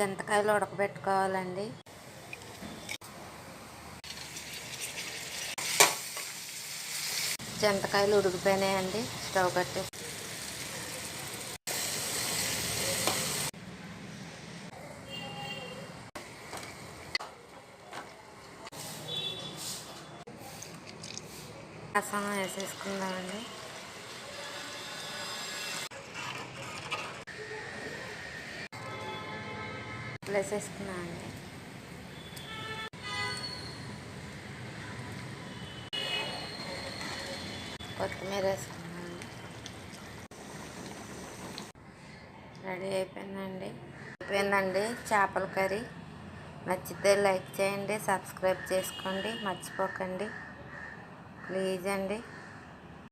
చింతకాయలు ఉడకబెట్టుకోవాలండి. చింతకాయలు ఉడికిపోయినాయండి స్టవ్ కట్టేసి రసం వేసేసుకుందామండి. వేసేసుకున్నామండి కొత్తిమీర వేసుకున్నాను రెడీ అయిపోయిందండి? అయిపోయిందండి చేపల కర్రీ. నచ్చితే లైక్ చేయండి సబ్స్క్రైబ్ చేసుకోండి మర్చిపోకండి. ప్లీజ్ అండి.